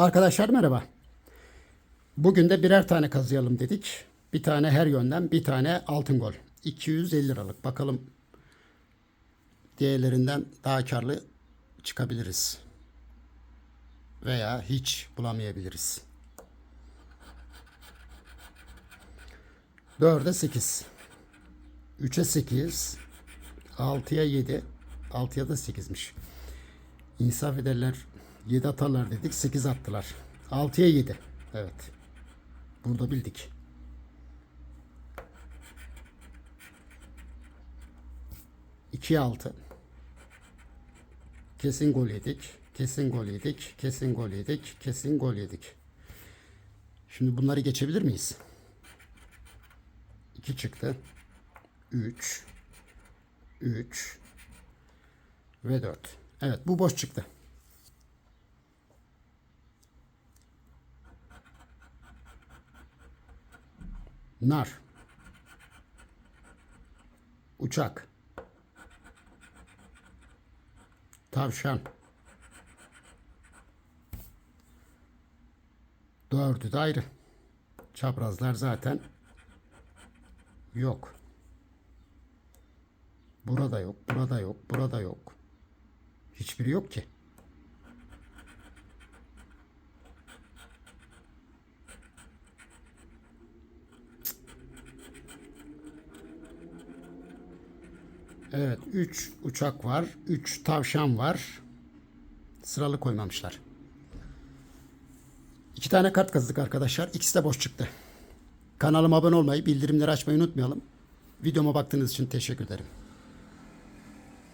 Arkadaşlar merhaba. Bugün de birer tane kazıyalım dedik. Bir tane her yönden, bir tane altın gol. 250 liralık. Bakalım diğerlerinden daha karlı çıkabiliriz. Veya hiç bulamayabiliriz. 4'e 8. 3'e 8. 6'ya 7. 6'ya da 8'miş. İnsaf ederler. 7 atarlar dedik. 8 attılar. 6'ya 7. Evet. Burada bildik. İkiye altı. Kesin gol yedik. Kesin gol yedik. Kesin gol yedik. Kesin gol yedik. Şimdi bunları geçebilir miyiz? 2 çıktı. 3 3 ve 4. Evet bu boş çıktı. Nar. Uçak. Tavşan. Dördü de ayrı. Çaprazlar zaten yok. Burada yok, burada yok, burada yok. Hiçbiri yok ki. Evet, 3 uçak var, 3 tavşan var. Sıralı koymamışlar. İki tane kart kazdık arkadaşlar. İkisi de boş çıktı. Kanalıma abone olmayı, bildirimleri açmayı unutmayalım. Videoma baktığınız için teşekkür ederim.